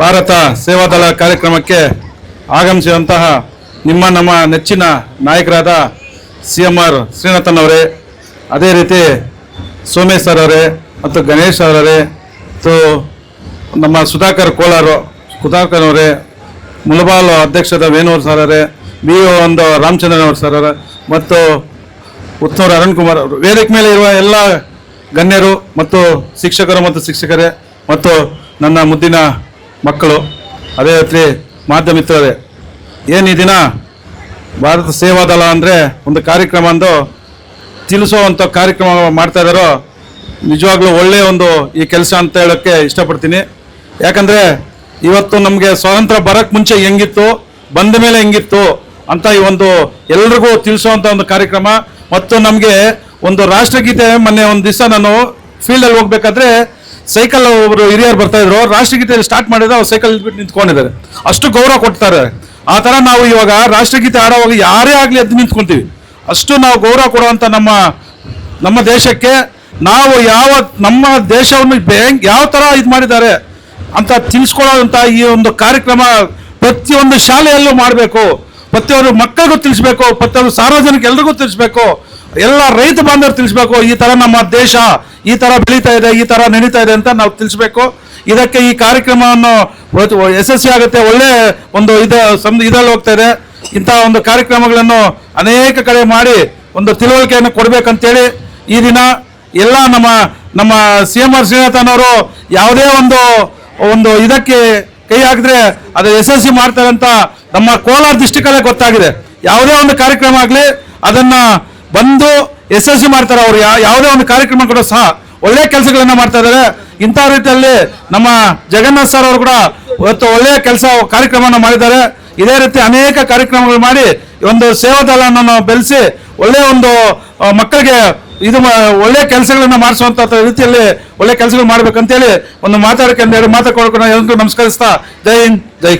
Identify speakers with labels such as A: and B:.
A: ಭಾರತ ಸೇವಾದಳ ಕಾರ್ಯಕ್ರಮಕ್ಕೆ ಆಗಮಿಸಿದಂತಹ ನಿಮ್ಮ ನಮ್ಮ ನೆಚ್ಚಿನ ನಾಯಕರಾದ ಸಿ ಎಂ ಆರ್ ಶ್ರೀನಾಥನ್ ಅವರೇ, ಅದೇ ರೀತಿ ಸೋಮೇಶ್ ಸರ್ ಅವರೇ ಮತ್ತು ಗಣೇಶ್ ಅವರೇ, ಮತ್ತು ನಮ್ಮ ಸುಧಾಕರ್ ಕೋಲಾರು ಸುಧಾಕರ್ ಅವರೇ ಮುಲಬಾಲ್ ಅಧ್ಯಕ್ಷದ ವೇಣುವರ್ ಸರ್ ಅವರೇ ಬಿ ಒ ಒಂದು ರಾಮಚಂದ್ರನ್ ಅವರು ಸರ್ ಅವರೇ, ಮತ್ತು ಉತ್ತರ ಅರುಣ್ ಕುಮಾರ್ ಅವರು, ವೇದಿಕೆ ಮೇಲೆ ಇರುವ ಎಲ್ಲ ಗಣ್ಯರು ಮತ್ತು ಶಿಕ್ಷಕರು ಮತ್ತು ಶಿಕ್ಷಕರೇ, ಮತ್ತು ನನ್ನ ಮುದ್ದಿನ ಮಕ್ಕಳು ಅದೇ ರೀತಿ ಮಾಧ್ಯಮಿತ್ರರೇ ಏನು ಈ ದಿನ ಭಾರತ ಸೇವಾದಳ ಅಂದರೆ ಒಂದು ಕಾರ್ಯಕ್ರಮ ಅಂದು ತಿಳಿಸುವಂಥ ಕಾರ್ಯಕ್ರಮ ಮಾಡ್ತಾ ಇದ್ದಾರೋ ನಿಜವಾಗ್ಲೂ ಒಳ್ಳೆಯ ಒಂದು ಈ ಕೆಲಸ ಅಂತ ಹೇಳೋಕ್ಕೆ ಇಷ್ಟಪಡ್ತೀನಿ. ಯಾಕಂದರೆ ಇವತ್ತು ನಮಗೆ ಸ್ವಾತಂತ್ರ್ಯ ಬರೋಕ್ಕೆ ಮುಂಚೆ ಹೆಂಗಿತ್ತು, ಬಂದ ಮೇಲೆ ಹೆಂಗಿತ್ತು ಅಂತ ಈ ಒಂದು ಎಲ್ರಿಗೂ ತಿಳಿಸುವಂಥ ಒಂದು ಕಾರ್ಯಕ್ರಮ. ಮತ್ತು ನಮಗೆ ಒಂದು ರಾಷ್ಟ್ರಗೀತೆ ಮೊನ್ನೆ ಒಂದು ದಿವಸ ನಾನು ಫೀಲ್ಡಲ್ಲಿ ಹೋಗ್ಬೇಕಾದ್ರೆ ಸೈಕಲ್ ಒಬ್ಬರು ಹಿರಿಯರು ಬರ್ತಾ ಇದ್ರು ರಾಷ್ಟ್ರಗೀತೆ ಸ್ಟಾರ್ಟ್ ಮಾಡಿದ್ರೆ ಅವ್ರು ಸೈಕಲ್ ಬಿಟ್ಟು ನಿಂತ್ಕೊಂಡಿದ್ದಾರೆ. ಅಷ್ಟು ಗೌರವ ಕೊಡ್ತಾರೆ ಆ ಥರ ನಾವು ಇವಾಗ ರಾಷ್ಟ್ರಗೀತೆ ಆಡೋವಾಗ ಯಾರೇ ಆಗಲಿ ಎದ್ದು ನಿಂತ್ಕೊಂತೀವಿ. ಅಷ್ಟು ನಾವು ಗೌರವ ಕೊಡುವಂಥ ನಮ್ಮ ನಮ್ಮ ದೇಶಕ್ಕೆ ನಾವು ಯಾವ, ನಮ್ಮ ದೇಶವನ್ನು ಬ್ಯಾಂಕ್ ಯಾವ ಥರ ಇದು ಮಾಡಿದ್ದಾರೆ ಅಂತ ತಿಳಿಸ್ಕೊಳ್ಳೋದಂಥ ಈ ಒಂದು ಕಾರ್ಯಕ್ರಮ ಪ್ರತಿಯೊಂದು ಶಾಲೆಯಲ್ಲೂ ಮಾಡಬೇಕು. ಪ್ರತಿಯೊಂದು ಮಕ್ಕಳಿಗೂ ತಿಳಿಸ್ಬೇಕು ಅವರು ಸಾರ್ವಜನಿಕ ಎಲ್ರಿಗೂ ತಿಳಿಸ್ಬೇಕು, ಎಲ್ಲ ರೈತ ಬಾಂಧವರು ತಿಳಿಸ್ಬೇಕು, ಈ ಥರ ನಮ್ಮ ದೇಶ, ಈ ಥರ ಬೆಳೀತಾ ಇದೆ, ಈ ಥರ ನಡೀತಾ ಇದೆ ಅಂತ ನಾವು ತಿಳಿಸ್ಬೇಕು. ಇದಕ್ಕೆ ಈ ಕಾರ್ಯಕ್ರಮವನ್ನು ಯಶಸ್ವಿ ಆಗುತ್ತೆ, ಒಳ್ಳೆ ಒಂದು ಇದು ಸಮ್ ಇದರಲ್ಲಿ ಹೋಗ್ತಾ ಇದೆ. ಇಂಥ ಒಂದು ಕಾರ್ಯಕ್ರಮಗಳನ್ನು ಅನೇಕ ಕಡೆ ಮಾಡಿ ಒಂದು ತಿಳುವಳಿಕೆಯನ್ನು ಕೊಡಬೇಕಂತೇಳಿ ಈ ದಿನ ಎಲ್ಲ ನಮ್ಮ ನಮ್ಮ ಸಿ ಎಂ ಆರ್ ಶ್ರೀನಾಥನ್ ಅವರು ಯಾವುದೇ ಒಂದು ಒಂದು ಇದಕ್ಕೆ ಕೈ ಹಾಕಿದ್ರೆ ಅದು ಯಶಸ್ವಿ ಮಾಡ್ತಾರೆ ಅಂತ ನಮ್ಮ ಕೋಲಾರ ಡಿಸ್ಟಿಕಲ್ಲೇ ಗೊತ್ತಾಗಿದೆ. ಯಾವುದೇ ಒಂದು ಕಾರ್ಯಕ್ರಮ ಆಗಲಿ, ಅದನ್ನ ಬಂದು ಯಶಸ್ವಿ ಮಾಡ್ತಾರೆ ಅವರು. ಯಾವುದೇ ಒಂದು ಕಾರ್ಯಕ್ರಮ ಕೂಡ ಸಹ ಒಳ್ಳೆಯ ಕೆಲಸಗಳನ್ನ ಮಾಡ್ತಾ ಇದ್ದಾರೆ. ಇಂಥ ರೀತಿಯಲ್ಲಿ ನಮ್ಮ ಜಗನ್ನಾಥ್ ಸರ್ ಅವರು ಕೂಡ ಇವತ್ತು ಒಳ್ಳೆಯ ಕೆಲಸ ಕಾರ್ಯಕ್ರಮವನ್ನು ಮಾಡಿದ್ದಾರೆ. ಇದೇ ರೀತಿ ಅನೇಕ ಕಾರ್ಯಕ್ರಮಗಳು ಮಾಡಿ ಒಂದು ಸೇವಾದಳವನ್ನು ಬೆಳೆಸಿ ಒಳ್ಳೆಯ ಒಂದು ಮಕ್ಕಳಿಗೆ ಇದು ಒಳ್ಳೆ ಕೆಲಸಗಳನ್ನ ಮಾಡಿಸುವಂತ ರೀತಿಯಲ್ಲಿ ಒಳ್ಳೆ ಕೆಲಸಗಳು ಮಾಡ್ಬೇಕಂತೇಳಿ ಒಂದು ಮಾತಾಡಕ್ಕೆ ಎರಡು ಮಾತಾಡ್ಕೊಂಡು ನಮಸ್ಕರಿಸ್ತಾ, ಜೈ ಹಿಂದ್, ಜೈ